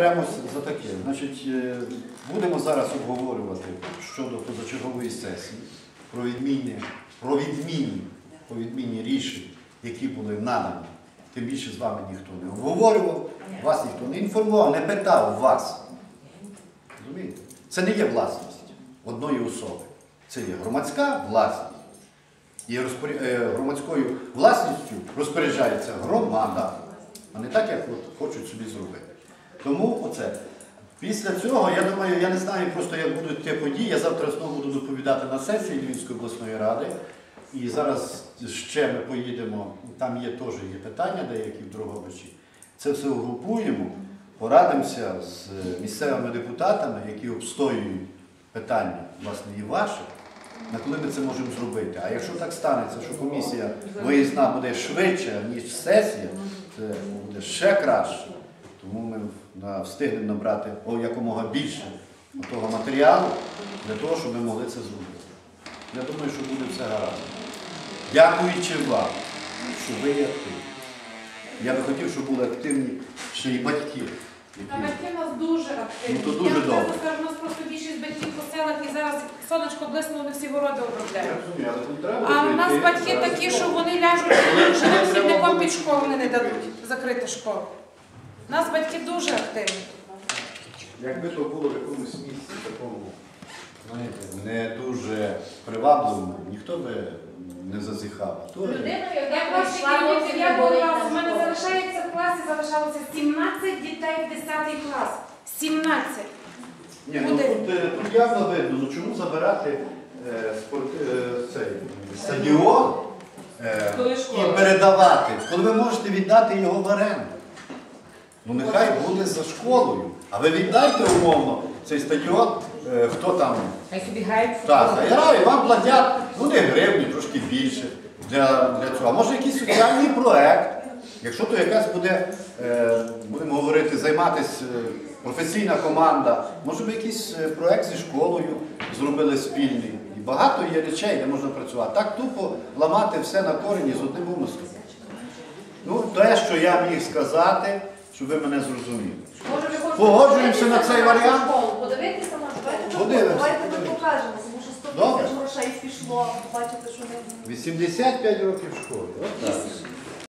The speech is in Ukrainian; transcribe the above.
Беремося за таке. Значить, е, будемо зараз обговорювати щодо позачергової сесії про відмінні, про відмінні, про відмінні рішень, які були надані. Тим більше з вами ніхто не обговорював, вас ніхто не інформував, не питав вас. Розумієте? Це не є власність одної особи. Це є громадська власність. І розпоря- е, громадською власністю розпоряджається громада, а не так, як хочуть собі зробити. Тому оце. Після цього, я думаю, я не знаю просто, як будуть ті події. Я завтра знову буду доповідати на сесії Львівської обласної ради. І зараз ще ми поїдемо, там є теж є питання деякі в Дрогобичі. Це все угрупуємо, порадимося з місцевими депутатами, які обстоюють питання, власне, і ваше, на коли ми це можемо зробити. А якщо так станеться, що комісія виїзна буде швидше, ніж сесія, це буде ще краще. Тому ми встигнемо набрати якомога більше того матеріалу для того, щоб ми могли це зробити. Я думаю, що буде все гаразд. Дякуючи вам, що ви є активні. Я би хотів, щоб були активні ще й батьки. Та батьки у нас дуже активні. Ну, то дуже Я добре. скажу, у нас просто більшість батьків по селах і зараз сонечко блиснуло, вони всі городи обробляють. А в нас батьки такі, що вони ляжуть живим сірником під школу, вони не дадуть закрити школу. У нас батьки дуже активні. Якби то було в якомусь місці такому, знаєте, не дуже привабливому, ніхто би не зазіхав. А то- Як ваші керівники, я була, у мене залишається в класі, залишалося 17 дітей в 10 клас. 17. Ні, ну Куди? тут, е, тут явно видно, ну чому забирати е, спорт, е, цей стадіон е, і передавати, коли ви можете віддати його в оренду. Ну нехай буде за школою. А ви віддайте умовно цей стадіон, е, хто там Хай собі Так, вам платять ну не гривні, трошки більше для, для цього. А може якийсь соціальний проект, якщо то якась буде, е, будемо говорити, займатися е, професійна команда, може би якийсь е, проект зі школою зробили спільний. І багато є речей, де можна працювати. Так тупо ламати все на корені з одним умислом. Ну, те, що я міг сказати, щоб ви мене зрозуміли. Може, ви хочете Погоджуємося на цей варіант? школу? Подивитися на давайте Подивимося. давайте ми покажемо, тому що 100 Добре. тисяч грошей пішло, бачите, що не 85 років школи. От так.